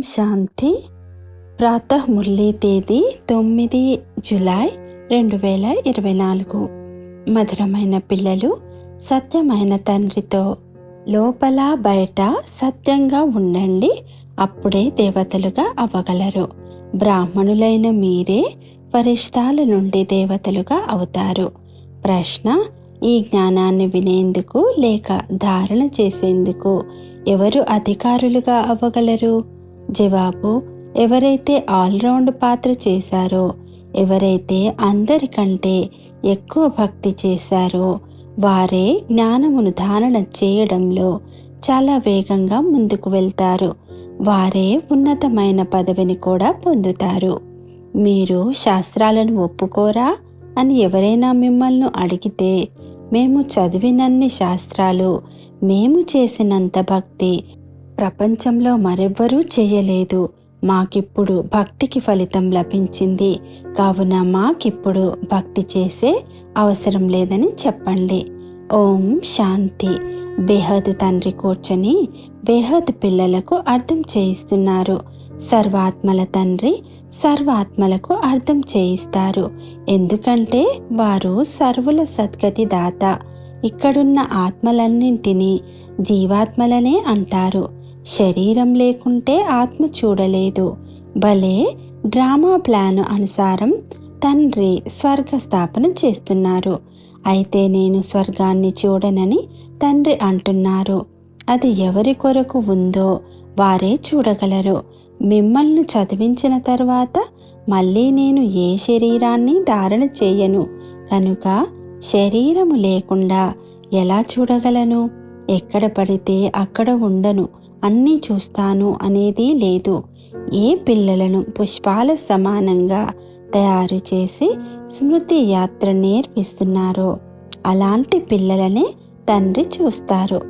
శాంతి. ప్రాతః మురళీ తేదీ తొమ్మిది జులై రెండు వేల ఇరవై నాలుగు. మధురమైన పిల్లలు సత్యమైన తండ్రితో లోపల బయట సత్యంగా ఉండండి అప్పుడే దేవతలుగా అవ్వగలరు. బ్రాహ్మణులైన మీరే పరిష్టాల నుండి దేవతలుగా అవుతారు. ప్రశ్న ఈ జ్ఞానాన్ని వినేందుకు లేక ధారణ చేసేందుకు ఎవరు అధికారులుగా అవ్వగలరు? జవాబు ఎవరైతే ఆల్రౌండ్ పాత్ర చేశారో ఎవరైతే అందరికంటే ఎక్కువ భక్తి చేశారో వారే జ్ఞానమును ధారణ చేయడంలో చాలా వేగంగా ముందుకు వెళ్తారు. వారే ఉన్నతమైన పదవిని కూడా పొందుతారు. మీరు శాస్త్రాలను ఒప్పుకోరా? అని ఎవరైనా మిమ్మల్ని అడిగితే మేము చదివినన్ని శాస్త్రాలు మేము చేసినంత భక్తి ప్రపంచంలో మరెవ్వరూ చేయలేదు. మాకిప్పుడు భక్తికి ఫలితం లభించింది. కావున మాకిప్పుడు భక్తి చేసే అవసరం లేదని చెప్పండి. ఓం శాంతి. బేహద్ తండ్రి కూర్చొని బేహద్ పిల్లలకు అర్థం చేయిస్తున్నారు. సర్వాత్మల తండ్రి సర్వాత్మలకు అర్థం చేయిస్తారు. ఎందుకంటే వారు సర్వుల సద్గతి దాత. ఇక్కడున్న ఆత్మలన్నింటినీ జీవాత్మలనే అంటారు. శరీరం లేకుంటే ఆత్మ చూడలేదు. భలే డ్రామా ప్లాన్ అనుసారం తండ్రి స్వర్గ స్థాపన చేస్తున్నారు. అయితే నేను స్వర్గాన్ని చూడనని తండ్రి అంటున్నారు. అది ఎవరి కొరకు ఉందో వారే చూడగలరు. మిమ్మల్ని చదివించిన తర్వాత మళ్ళీ నేను ఏ శరీరాన్ని ధారణ చేయను. కనుక శరీరము లేకుండా ఎలా చూడగలను? ఎక్కడ పడితే అక్కడ ఉండను. అన్నీ చూస్తాను అనేది లేదు. ఏ పిల్లలను పుష్పాల సమానంగా తయారు చేసి స్మృతి యాత్ర నేర్పిస్తున్నారో అలాంటి పిల్లలనే తండ్రి చూస్తారు.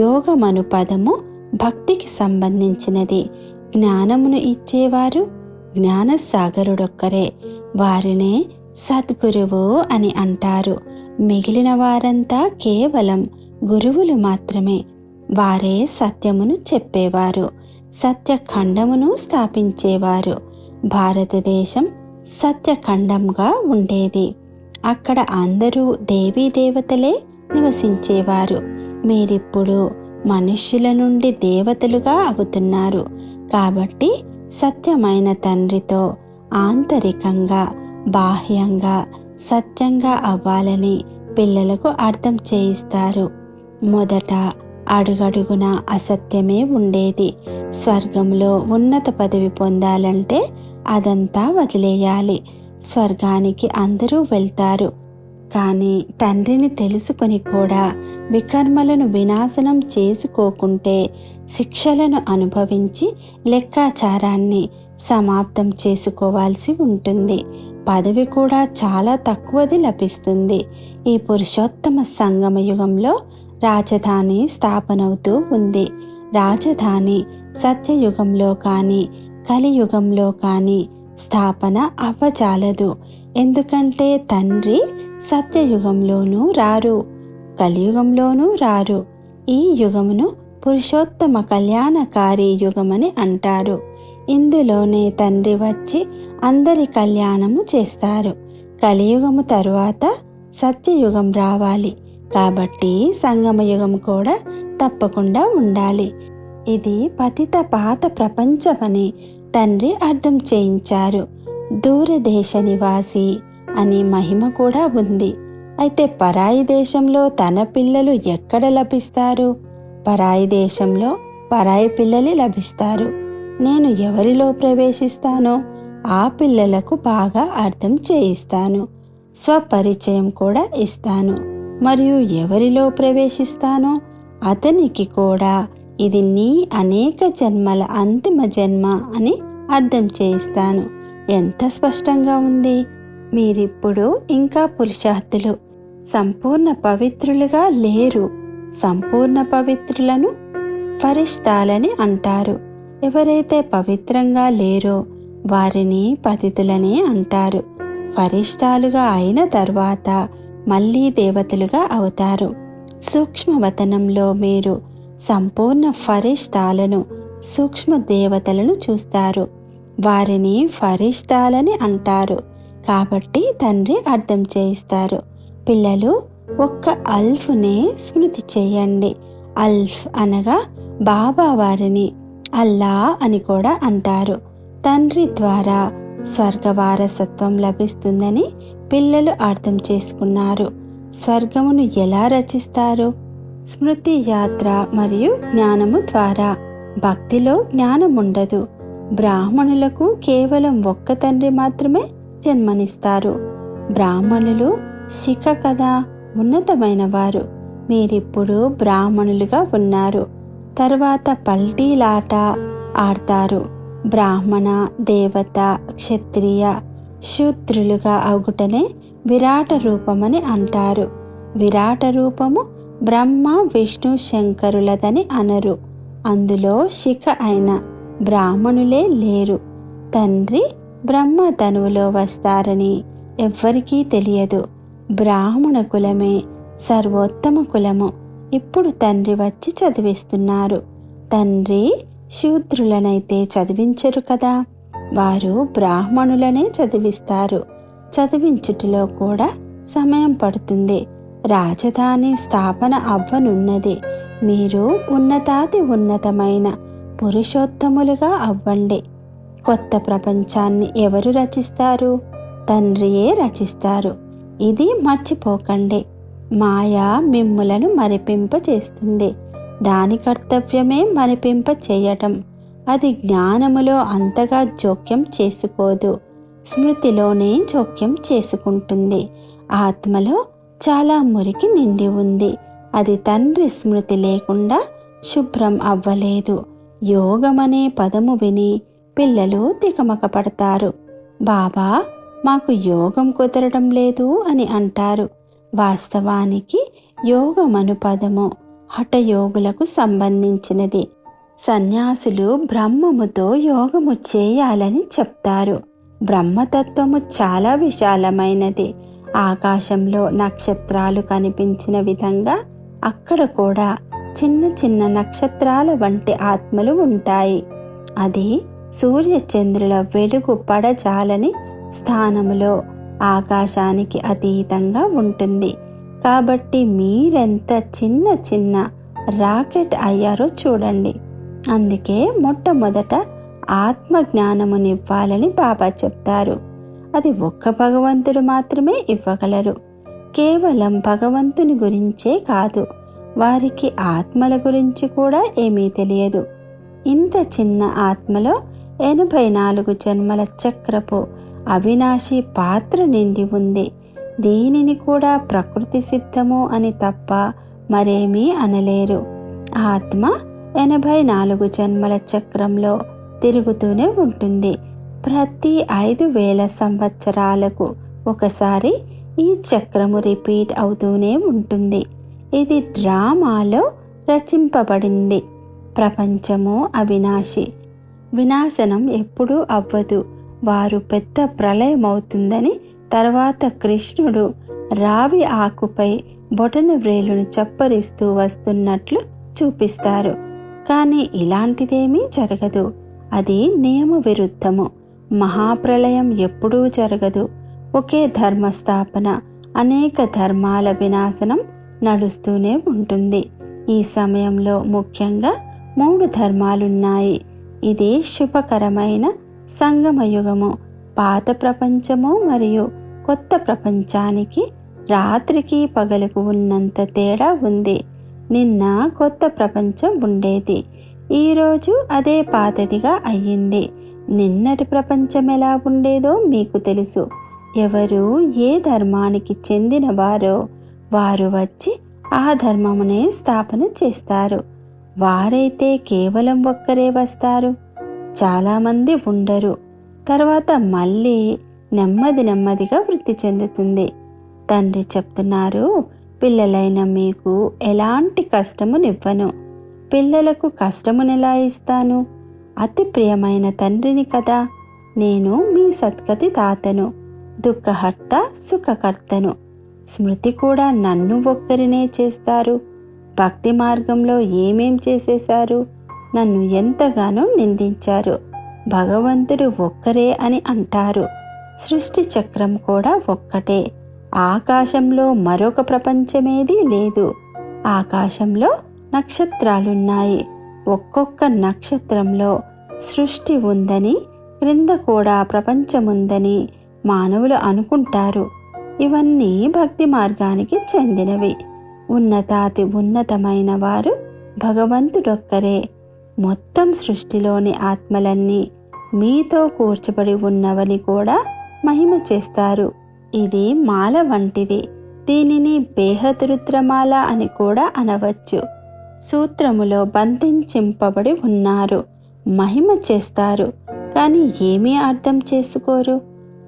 యోగమను పదము భక్తికి సంబంధించినది. జ్ఞానమును ఇచ్చేవారు జ్ఞానసాగరుడొక్కరే. వారినే సద్గురువు అని అంటారు. మిగిలిన వారంతా కేవలం గురువులు మాత్రమే. వారే సత్యమును చెప్పేవారు సత్యఖండమును స్థాపించేవారు. భారతదేశం సత్యఖండంగా ఉండేది. అక్కడ అందరూ దేవీ దేవతలే నివసించేవారు. మీరిప్పుడు మనుష్యుల నుండి దేవతలుగా అవుతున్నారు. కాబట్టి సత్యమైన తండ్రితో ఆంతరికంగా బాహ్యంగా సత్యంగా అవ్వాలని పిల్లలకు అర్థం చేయిస్తారు. మొదట అడుగడుగున అసత్యమే ఉండేది. స్వర్గంలో ఉన్నత పదవి పొందాలంటే అదంతా వదిలేయాలి. స్వర్గానికి అందరూ వెళ్తారు. కానీ తండ్రిని తెలుసుకొని కూడా వికర్మలను వినాశనం చేసుకోకుంటే శిక్షలను అనుభవించి లెక్కాచారాన్ని సమాప్తం చేసుకోవాల్సి ఉంటుంది. పదవి కూడా చాలా తక్కువది లభిస్తుంది. ఈ పురుషోత్తమ సంగమ యుగంలో రాజధాని స్థాపనవుతూ ఉంది. రాజధాని సత్యయుగంలో కానీ కలియుగంలో కానీ స్థాపన అవ్వజాలదు. ఎందుకంటే తండ్రి సత్యయుగంలోనూ రారు కలియుగంలోనూ రారు. ఈ యుగమును పురుషోత్తమ కళ్యాణకారి యుగమని అంటారు. ఇందులోనే తండ్రి వచ్చి అందరి కళ్యాణము చేస్తారు. కలియుగము తరువాత సత్యయుగం రావాలి. కాబట్టి సంగమయుగం కూడా తప్పకుండా ఉండాలి. ఇది పతిత పాత ప్రపంచమని తండ్రి అర్థం చేయించారు. దూరదేశ నివాసి అని మహిమ కూడా ఉంది. అయితే పరాయి దేశంలో తన పిల్లలు ఎక్కడ లభిస్తారు? పరాయి దేశంలో పరాయి పిల్లలే లభిస్తారు. నేను ఎవరిలో ప్రవేశిస్తానో ఆ పిల్లలకు బాగా అర్థం చేయిస్తాను. స్వపరిచయం కూడా ఇస్తాను. మరియు ఎవరిలో ప్రవేశిస్తానో అతనికి కూడా ఇది నీ అనేక జన్మల అంతిమ జన్మ అని అర్థం చేయిస్తాను. ఎంత స్పష్టంగా ఉంది? మీరిప్పుడు ఇంకా పురుషార్థులు. సంపూర్ణ పవిత్రులుగా లేరు. సంపూర్ణ పవిత్రులను ఫరిష్తాలని అంటారు. ఎవరైతే పవిత్రంగా లేరో వారిని పతితులని అంటారు. ఫరిష్టాలుగా అయిన తర్వాత మళ్ళీ దేవతలుగా అవుతారు. సూక్ష్మవతనంలో మీరు సంపూర్ణ ఫరిష్తాలను సూక్ష్మ దేవతలను చూస్తారు. వారిని ఫరిష్తాలని అంటారు. కాబట్టి తండ్రి అర్థం చేయిస్తారు. పిల్లలు ఒక్క అల్ఫ్నే స్మృతి చేయండి. అల్ఫ్ అనగా బాబా వారిని అల్లా అని కూడా అంటారు. తండ్రి ద్వారా స్వర్గ వారసత్వం లభిస్తుందని పిల్లలు అర్థం చేసుకున్నారు. స్వర్గమును ఎలా రచిస్తారు? స్మృతి యాత్ర మరియు జ్ఞానము ద్వారా. భక్తిలో జ్ఞానం ఉండదు బ్రాహ్మణులకు కేవలం ఒక్క తండ్రి మాత్రమే జన్మనిస్తారు. బ్రాహ్మణులు శిఖ కదా ఉన్నతమైన వారు. మీరిప్పుడు బ్రాహ్మణులుగా ఉన్నారు. తర్వాత పల్టీలాట ఆడతారు. బ్రాహ్మణ దేవత క్షత్రియ శూద్రులుగా అవుగుటనే విరాట రూపమని అంటారు. విరాట రూపము బ్రహ్మ విష్ణు శంకరులదని అనరు. అందులో శిఖ అయిన బ్రాహ్మణులే లేరు. తండ్రి బ్రహ్మ తనువులో వస్తారని ఎవ్వరికీ తెలియదు. బ్రాహ్మణ కులమే సర్వోత్తమ కులము. ఇప్పుడు తండ్రి వచ్చి చదివిస్తున్నారు. తండ్రి శూద్రులనైతే చదివించరు కదా. వారు బ్రాహ్మణులనే చదివిస్తారు. చదివించుటలో కూడా సమయం పడుతుంది. రాజధాని స్థాపన అవ్వనున్నది. మీరు ఉన్నతాతి ఉన్నతమైన పురుషోత్తములుగా అవ్వండి. కొత్త ప్రపంచాన్ని ఎవరు రచిస్తారు? తండ్రియే రచిస్తారు. ఇది మర్చిపోకండి. మాయ మిమ్ములను మరిపింప చేస్తుంది దాని కర్తవ్యమే మరిపింప చేయటం అది జ్ఞానములో అంతగా జోక్యం చేసుకోదు. స్మృతిలోనే జోక్యం చేసుకుంటుంది. ఆత్మలో చాలా మురికి నిండి ఉంది. అది తండ్రి స్మృతి లేకుండా శుభ్రం అవ్వలేదు. యోగమనే పదము విని పిల్లలు తికమక పడతారు బాబా మాకు యోగం కుదరడం లేదు అని అంటారు. వాస్తవానికి యోగమను పదము హఠయోగులకు సంబంధించినది. సన్యాసులు బ్రహ్మముతో యోగము చేయాలని చెప్తారు. బ్రహ్మతత్వము చాలా విశాలమైనది. ఆకాశంలో నక్షత్రాలు కనిపించిన విధంగా అక్కడ కూడా చిన్న చిన్న నక్షత్రాల వంటి ఆత్మలు ఉంటాయి. అది సూర్యచంద్రుల వెలుగు పడజాలని స్థానములో ఆకాశానికి అతీతంగా ఉంటుంది. కాబట్టి మీరెంత చిన్న చిన్న రాకెట్ అయ్యారో చూడండి. అందుకే మొట్టమొదట ఆత్మ జ్ఞానమునివ్వాలని బాబా చెప్తారు. అది ఒక్క భగవంతుడు మాత్రమే ఇవ్వగలరు. కేవలం భగవంతుని గురించే కాదు వారికి ఆత్మల గురించి కూడా ఏమీ తెలియదు. ఇంత చిన్న ఆత్మలో ఎనభై నాలుగు జన్మల చక్రపు అవినాశి పాత్ర నిండి ఉంది. దీనిని కూడా ప్రకృతి సిద్ధము అని తప్ప మరేమీ అనలేరు. ఆత్మ ఎనభై నాలుగు జన్మల చక్రంలో తిరుగుతూనే ఉంటుంది. ప్రతి ఐదు వేల సంవత్సరాలకు ఒకసారి ఈ చక్రము రిపీట్ అవుతూనే ఉంటుంది. ఇది డ్రామాలో రచింపబడింది. ప్రపంచము అవినాశి. వినాశనం ఎప్పుడూ అవ్వదు. వారు పెద్ద ప్రళయమవుతుందని తర్వాత కృష్ణుడు రావి ఆకుపై బొటన వ్రేలును చప్పరిస్తూ వస్తున్నట్లు చూపిస్తారు. కానీ ఇలాంటిదేమీ జరగదు. అది నియమ విరుద్ధము మహాప్రళయం ఎప్పుడూ జరగదు. ఒకే ధర్మస్థాపన అనేక ధర్మాల వినాశనం నడుస్తూనే ఉంటుంది. ఈ సమయంలో ముఖ్యంగా మూడు ధర్మాలున్నాయి. ఇది శుభకరమైన సంగమయుగము. పాత ప్రపంచము మరియు కొత్త ప్రపంచానికి రాత్రికి పగలకు ఉన్నంత తేడా ఉంది. నిన్న కొత్త ప్రపంచం ఉండేది. ఈరోజు అదే పాతదిగా అయ్యింది. నిన్నటి ప్రపంచం ఎలా ఉండేదో మీకు తెలుసు. ఎవరు ఏ ధర్మానికి చెందినవారో వారు వచ్చి ఆ ధర్మమునే స్థాపన చేస్తారు. వారైతే కేవలం ఒక్కరే వస్తారు. చాలామంది ఉండరు. తర్వాత మళ్ళీ నెమ్మది నెమ్మదిగా వృద్ధి చెందుతుంది. తండ్రి చెప్తున్నారు పిల్లలైన మీకు ఎలాంటి కష్టమునివ్వను? పిల్లలకు కష్టమునెలా ఇస్తాను? అతి ప్రియమైన తండ్రిని కదా నేను మీ సత్గతి తాతను దుఃఖహర్త సుఖకర్తను. స్మృతి కూడా నన్ను ఒక్కరినే చేస్తారు. భక్తి మార్గంలో ఏమేం చేసేశారు? నన్ను ఎంతగానో నిందించారు. భగవంతుడు ఒక్కరే అని అంటారు. సృష్టి చక్రం కూడా ఒక్కటే. ఆకాశంలో మరొక ప్రపంచమేదీ లేదు. ఆకాశంలో నక్షత్రాలున్నాయి. ఒక్కొక్క నక్షత్రంలో సృష్టి ఉందని క్రింద కూడా ప్రపంచముందని మానవులు అనుకుంటారు. ఇవన్నీ భక్తి మార్గానికి చెందినవి. ఉన్నతాతి ఉన్నతమైన వారు భగవంతుడొక్కరే. మొత్తం సృష్టిలోని ఆత్మలన్నీ మీతో కూర్చబడి ఉన్నవని కూడా మహిమ చేస్తారు. ఇది మాల వంటిది. దీనిని బేహదరుద్రమాల అని కూడా అనవచ్చు. సూత్రములో బంధించింపబడి ఉన్నారు. మహిమ చేస్తారు. కానీ ఏమీ అర్థం చేసుకోరు.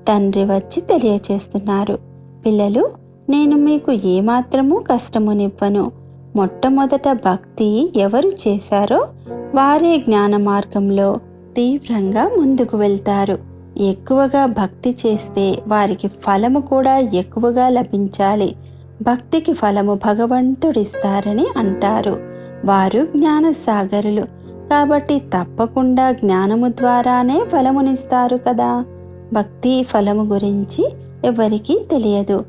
తండ్రి వచ్చి తెలియచేస్తున్నారు. పిల్లలు నేను మీకు ఏమాత్రమూ కష్టమునివ్వను. మొట్టమొదట భక్తి ఎవరు చేశారో వారే జ్ఞాన మార్గంలో తీవ్రంగా ముందుకు వెళ్తారు. ఎక్కువగా భక్తి చేస్తే వారికి ఫలము కూడా ఎక్కువగా లభించాలి. భక్తికి ఫలము భగవంతుడిస్తారని అంటారు. వారు జ్ఞానసాగరులు. కాబట్టి తప్పకుండా జ్ఞానము ద్వారానే ఫలమునిస్తారు కదా. భక్తి ఫలము గురించి ఎవరికీ తెలియదు.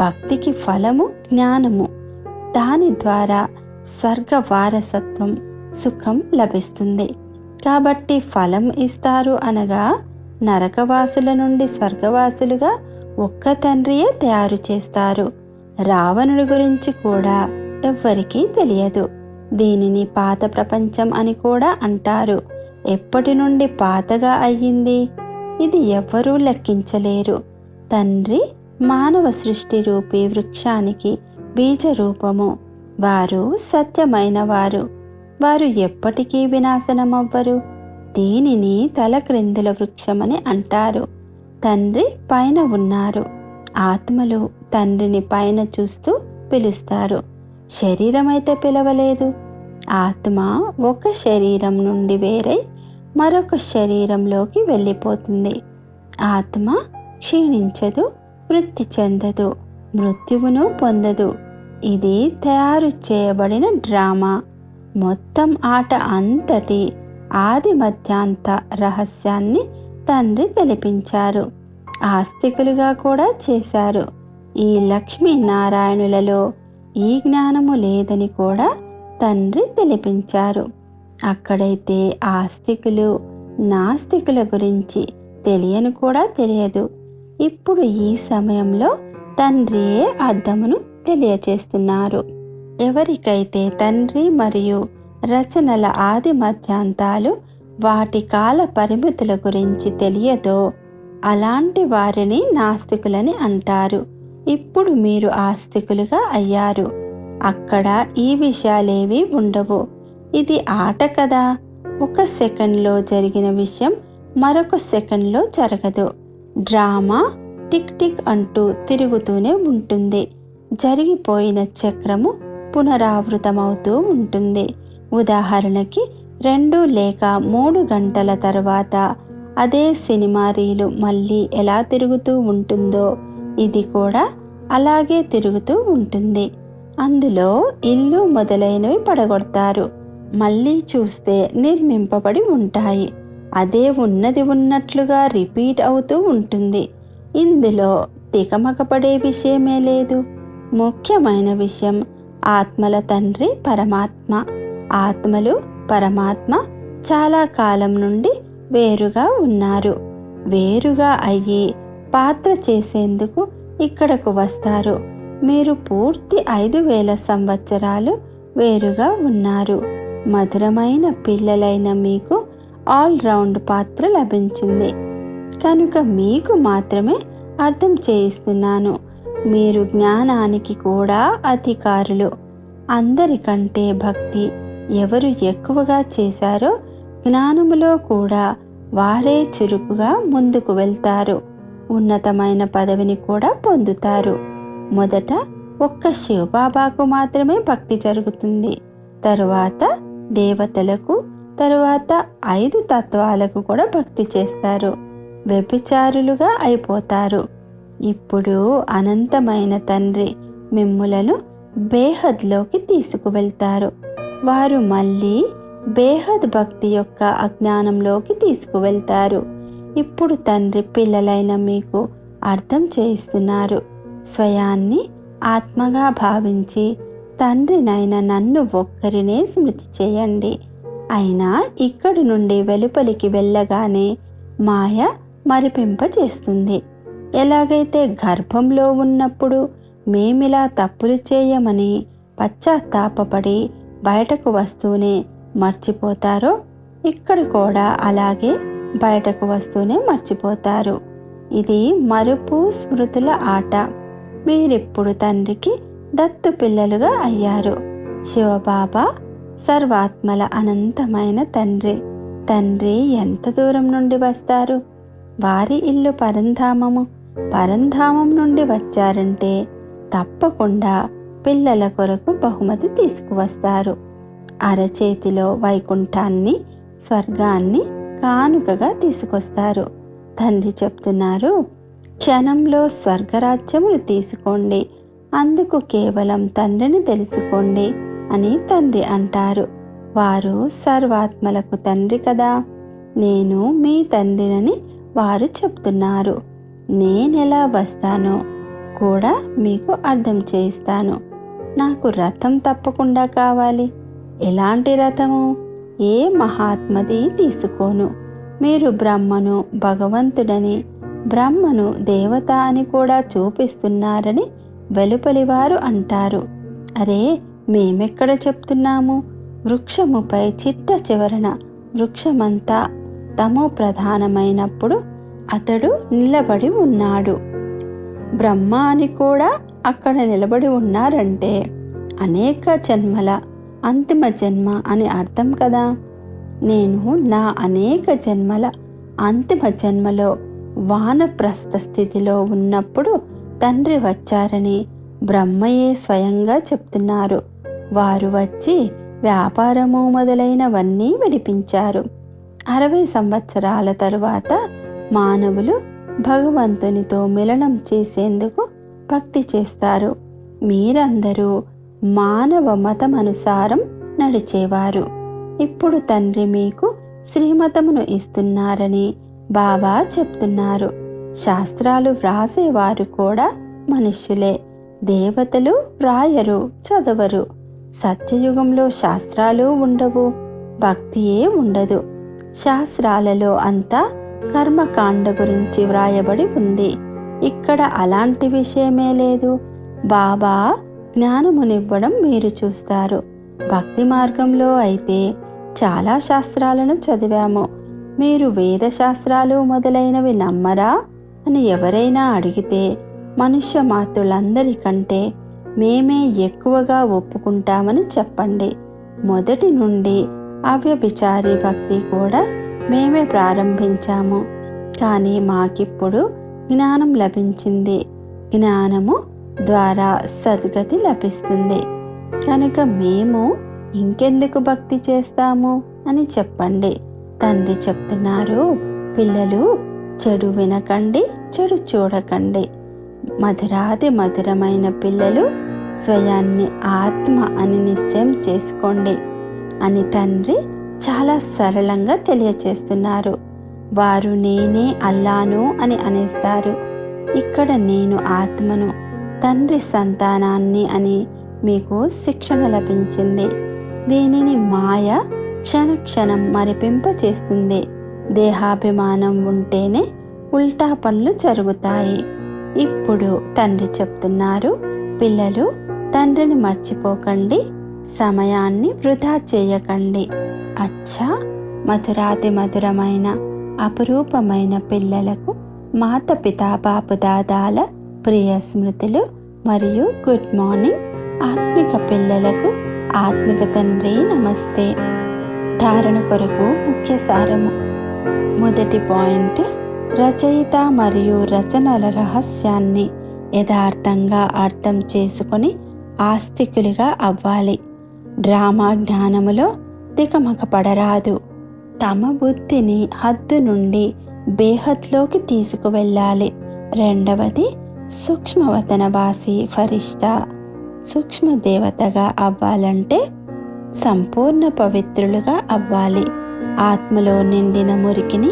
భక్తికి ఫలము జ్ఞానము. దాని ద్వారా స్వర్గ వారసత్వం సుఖం లభిస్తుంది. కాబట్టి ఫలం ఇస్తారు అనగా నరకవాసుల నుండి స్వర్గవాసులుగా ఒక్క తండ్రియే తయారు చేస్తారు. రావణుడి గురించి కూడా ఎవ్వరికీ తెలియదు. దీనిని పాత ప్రపంచం అని కూడా అంటారు. ఎప్పటి నుండి పాతగా అయ్యింది? ఇది ఎవ్వరూ లెక్కించలేరు. తండ్రి మానవ సృష్టి రూపి వృక్షానికి బీజరూపము వారు సత్యమైన వారు వారు ఎప్పటికీ వినాశనమవ్వరు. దీనిని తలక్రిందుల వృక్షమని అంటారు. తండ్రి పైన ఉన్నారు. ఆత్మలు తండ్రిని పైన చూస్తూ పిలుస్తారు. శరీరమైతే పిలవలేదు. ఆత్మ ఒక శరీరం నుండి వేరై మరొక శరీరంలోకి వెళ్ళిపోతుంది. ఆత్మ క్షీణించదు వృత్తి చెందదు మృత్యువును పొందదు. ఇది తయారు చేయబడిన డ్రామా. మొత్తం ఆట అంతటి ఆది మధ్యాంత రహస్యాన్ని తండ్రి తెలిపించారు. ఆస్తికులుగా కూడా చేశారు. ఈ లక్ష్మీనారాయణులలో ఈ జ్ఞానము లేదని కూడా తండ్రి తెలిపించారు. అక్కడైతే ఆస్తికులు నాస్తికుల గురించి తెలియని కూడా తెలియదు. ఇప్పుడు ఈ సమయంలో తండ్రియే అర్థమును తెలియచేస్తున్నారు? ఎవరికైతే తండ్రి మరియు రచనల ఆది మధ్యాంతాలు వాటి కాల పరిమితుల గురించి తెలియదో అలాంటి వారిని నాస్తికులని అంటారు. ఇప్పుడు మీరు ఆస్తికులుగా అయ్యారు. అక్కడ ఈ విషయాలేవి ఉండవు. ఇది ఆట కదా. ఒక సెకండ్లో జరిగిన విషయం మరొక సెకండ్లో జరగదు. డ్రామా టిక్ టిక్ అంటూ తిరుగుతూనే ఉంటుంది. జరిగిపోయిన చక్రము పునరావృతమవుతూ ఉంటుంది. ఉదాహరణకి రెండు లేక మూడు గంటల తర్వాత అదే సినిమా రీలు మళ్ళీ ఎలా తిరుగుతూ ఉంటుందో ఇది కూడా అలాగే తిరుగుతూ ఉంటుంది. అందులో ఇల్లు మొదలైనవి పడగొడతారు. మళ్ళీ చూస్తే నిర్మింపబడి ఉంటాయి. అదే ఉన్నది ఉన్నట్లుగా రిపీట్ అవుతూ ఉంటుంది. ఇందులో తికమకపడే విషయమే లేదు. ముఖ్యమైన విషయం ఆత్మల తండ్రి పరమాత్మ. ఆత్మలు పరమాత్మ చాలా కాలం నుండి వేరుగా ఉన్నారు. వేరుగా అయ్యి పాత్ర చేసేందుకు ఇక్కడకు వస్తారు. మీరు పూర్తి ఐదు వేల సంవత్సరాలు వేరుగా ఉన్నారు. మధురమైన పిల్లలైన మీకు ఆల్ రౌండ్ పాత్ర లభించింది. కనుక మీకు మాత్రమే అర్థం చేయిస్తున్నాను. మీరు జ్ఞానానికి కూడా అధికారులు. అందరికంటే భక్తి. ఎవరు ఎక్కువగా చేశారో జ్ఞానములో కూడా వారే చురుకుగా ముందుకు వెళ్తారు. ఉన్నతమైన పదవిని కూడా పొందుతారు. మొదట ఒక్క శివబాబాకు మాత్రమే భక్తి జరుగుతుంది. తరువాత దేవతలకు తరువాత ఐదు తత్వాలకు కూడా భక్తి చేస్తారు. వ్యభిచారులుగా అయిపోతారు. ఇప్పుడు అనంతమైన తండ్రి మిమ్ములను బేహద్లోకి తీసుకువెళ్తారు. వారు మళ్ళీ బేహద్ భక్తి యొక్క అజ్ఞానంలోకి తీసుకువెళ్తారు. ఇప్పుడు తండ్రి పిల్లలైన మీకు అర్థం చేయిస్తున్నారు. స్వయాన్ని ఆత్మగా భావించి తండ్రినైన నన్ను ఒక్కరినే స్మృతి చేయండి. అయినా ఇక్కడి నుండి వెలుపలికి వెళ్ళగానే మాయ మరిపింప చేస్తుంది ఎలాగైతే గర్భంలో ఉన్నప్పుడు మేమిలా తప్పులు చేయమని పశ్చాత్తాపడి బయటకు వస్తూనే మర్చిపోతారో ఇక్కడ కూడా అలాగే బయటకు వస్తూనే మర్చిపోతారు. ఇది మరుపు స్మృతుల ఆట. మీరిప్పుడు తండ్రికి దత్తు పిల్లలుగా అయ్యారు. శివబాబా సర్వాత్మల అనంతమైన తండ్రి. తండ్రి ఎంత దూరం నుండి వస్తారు? వారి ఇల్లు పరంధామము. పరంధామం నుండి వచ్చారంటే తప్పకుండా పిల్లల కొరకు బహుమతి తీసుకువస్తారు. అరచేతిలో వైకుంఠాన్ని స్వర్గాన్ని కానుకగా తీసుకొస్తారు. తండ్రి చెప్తున్నారు క్షణంలో స్వర్గరాజ్యమును తీసుకోండి. అందుకు కేవలం తండ్రిని తెలుసుకోండి అని తండ్రి అంటారు. వారు సర్వాత్మలకు తండ్రి కదా. నేను మీ తండ్రినని వారు చెప్తున్నారు. నేనెలా వస్తానో కూడా మీకు అర్థం చేయిస్తాను. నాకు రథం తప్పకుండా కావాలి. ఎలాంటి రథము? ఏ మహాత్మది తీసుకోను. మీరు బ్రహ్మను భగవంతుడని బ్రహ్మను దేవత అని కూడా చూపిస్తున్నారని వెలుపలివారు అంటారు. అరే మేమెక్కడ చెప్తున్నాము? వృక్షముపై చిట్ట చివరన వృక్షమంతా తమో ప్రధానమైనప్పుడు అతడు నిలబడి ఉన్నాడు. బ్రహ్మ అని కూడా అక్కడ నిలబడి ఉన్నారంటే అనేక జన్మల అంతిమ జన్మ అని అర్థం కదా. నేను నా అనేక జన్మల అంతిమ జన్మలో వానప్రస్థ స్థితిలో ఉన్నప్పుడు తండ్రి వచ్చారని బ్రహ్మయే స్వయంగా చెప్తున్నారు. వారు వచ్చి వ్యాపారము మొదలైనవన్నీ విడిపించారు. అరవై సంవత్సరాల తరువాత మానవులు భగవంతునితో మిలనం చేసేందుకు భక్తి చేస్తారు. మీరందరూ మానవ మతమనుసారం నడిచేవారు. ఇప్పుడు తండ్రి మీకు శ్రీమతమును ఇస్తున్నారని బాబా చెప్తున్నారు. శాస్త్రాలు వ్రాసేవారు కూడా మనుష్యులే. దేవతలు వ్రాయరు చదవరు. సత్యయుగంలో శాస్త్రాలు ఉండవు భక్తియే ఉండదు. శాస్త్రాలలో అంతా కర్మకాండ గురించి వ్రాయబడి ఉంది. ఇక్కడ అలాంటి విషయమే లేదు. బాబా జ్ఞానమునివ్వడం మీరు చూస్తారు. భక్తి మార్గంలో అయితే చాలా శాస్త్రాలను చదివాము. మీరు వేద శాస్త్రాలు మొదలైనవి నమ్మరా అని ఎవరైనా అడిగితే మనుష్య మాతృలందరికంటే మేమే ఎక్కువగా ఒప్పుకుంటామని చెప్పండి. మొదటి నుండి అవ్యభిచారి భక్తి కూడా మేమే ప్రారంభించాము. కానీ మాకిప్పుడు జ్ఞానం లభించింది. జ్ఞానము ద్వారా సద్గతి లభిస్తుంది. కనుక మేము ఇంకెందుకు భక్తి చేస్తాము అని చెప్పండి. తండ్రి చెప్తున్నారు పిల్లలు చెడు వినకండి చెడు చూడకండి. మధురాది మధురమైన పిల్లలు స్వయాన్ని ఆత్మ అని నిశ్చయం చేసుకోండి అని తండ్రి చాలా సరళంగా తెలియచేస్తున్నారు. వారు నేనే అల్లాను అని అనేస్తారు. ఇక్కడ నేను ఆత్మను తండ్రి సంతానాన్ని అని మీకు శిక్షణ లభించింది. దీనిని మాయ క్షణక్షణం మరిపింప చేస్తుంది దేహాభిమానం ఉంటేనే ఉల్టా పనులు జరుగుతాయి. ఇప్పుడు తండ్రి చెప్తున్నారు పిల్లలు తండ్రిని మర్చిపోకండి సమయాన్ని వృధా చేయకండి. అచ్చా! మధురాతి మధురమైన అపురూపమైన పిల్లలకు మాత పితా బాపు దాదాల ప్రియ స్మృతులు మరియు గుడ్ మార్నింగ్ ఆత్మిక పిల్లలకు ఆత్మిక తండ్రి నమస్తే. ధారణ కొరకు ముఖ్య సారము. మొదటి పాయింట్ రచయిత మరియు రచనల రహస్యాన్ని యథార్థంగా అర్థం చేసుకొని ఆస్తికులుగా అవ్వాలి. డ్రామా జ్ఞానములో తికమక పడరాదు తమ బుద్ధిని హద్దు నుండి బేహద్లోకి తీసుకువెళ్ళాలి. రెండవది సూక్ష్మవతనవాసి ఫరిష్తా సూక్ష్మ దేవతగా అవ్వాలంటే సంపూర్ణ పవిత్రులుగా అవ్వాలి. ఆత్మలో నిండిన మురికిని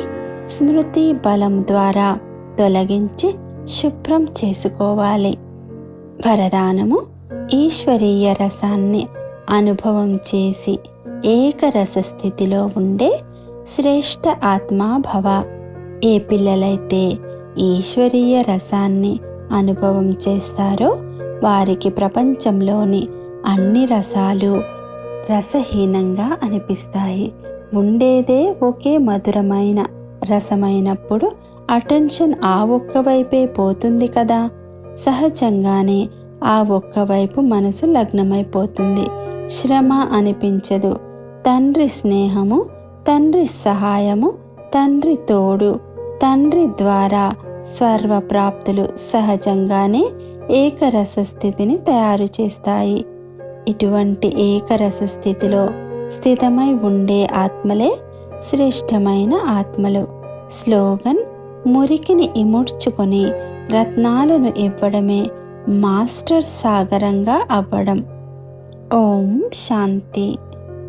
స్మృతి బలం ద్వారా తొలగించి శుభ్రం చేసుకోవాలి. వరదానము ఈశ్వరీయ రసాన్ని అనుభవం చేసి ఏకరస స్థితిలో ఉండే శ్రేష్ఠ ఆత్మాభవ ఏ పిల్లలైతే ఈశ్వరీయ రసాన్ని అనుభవం చేస్తారో వారికి ప్రపంచంలోని అన్ని రసాలు రసహీనంగా అనిపిస్తాయి. ఉండేదే ఒకే మధురమైన రసమైనప్పుడు అటెన్షన్ ఆ ఒక్క వైపే పోతుంది కదా. సహజంగానే ఆ ఒక్క వైపు మనసు లగ్నమైపోతుంది. శ్రమ అనిపించదు. తండ్రి స్నేహము తండ్రి సహాయము తండ్రి తోడు తండ్రి ద్వారా స్వర్వప్రాప్తులు సహజంగానే ఏకరస స్థితిని తయారు చేస్తాయి. ఇటువంటి ఏకరస స్థితిలో స్థితమై ఉండే ఆత్మలే శ్రేష్టమైన ఆత్మలు. స్లోగన్ మురికిని ఇముడ్చుకొని రత్నాలను ఇవ్వడమే మాస్టర్ సాగరంగా అవ్వడం. ఓం శాంతి.